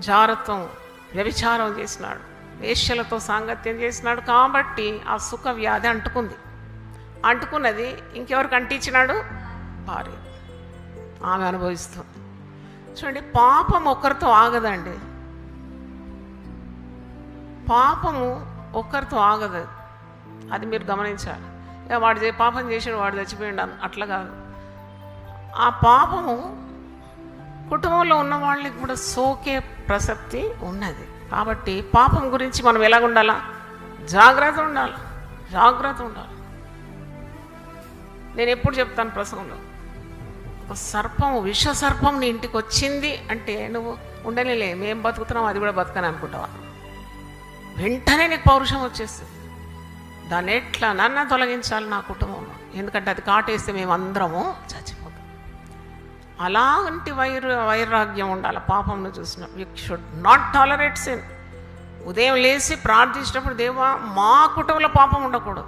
జారత్వం వ్యభిచారం చేసినాడు. వేష్యలతో సాంగత్యం చేసినాడు కాబట్టి ఆ సుఖ వ్యాధి అంటుకుంది. అంటుకున్నది ఇంకెవరికి అంటించినాడు? భార్య. ఆమె అనుభవిస్తుంది చూడండి పాపం ఒక్కరితో ఆగదండి. పాపము ఒక్కరితో ఆగదు. అది మీరు గమనించాలి. వాడు చే- పాపం చేసాడు వాడు చచ్చిపోయాడు అట్లా కాదు. ఆ పాపము కుటుంబంలో ఉన్న వాళ్ళకి కూడా సోకే ప్రసక్తి ఉన్నది. కాబట్టి పాపం గురించి మనం ఎలాగ ఉండాలా? జాగ్రత్త ఉండాలి. జాగ్రత్త ఉండాలి. నేను ఎప్పుడు చెప్తాను ప్రసంగంలో? ఒక సర్పం విష సర్పం నీ ఇంటికి వచ్చింది అంటే నువ్వు ఉండనిలే మేము బతుకుతున్నాం అది కూడా బతకని అనుకుంటావా? వెంటనే నీకు పౌరుషం వచ్చేస్తుంది. దాన్ని ఎట్లా నన్న తొలగించాలి నా కుటుంబంలో ఎందుకంటే అది కాటేస్తే మేము అందరము అలాంటి వైర వైరాగ్యం ఉండాలి. పాపంను చూసిన you should not tolerate sin ఉదయం లేచి ప్రార్థించినప్పుడు దేవా మా కుటుంబంలో పాపం ఉండకూడదు.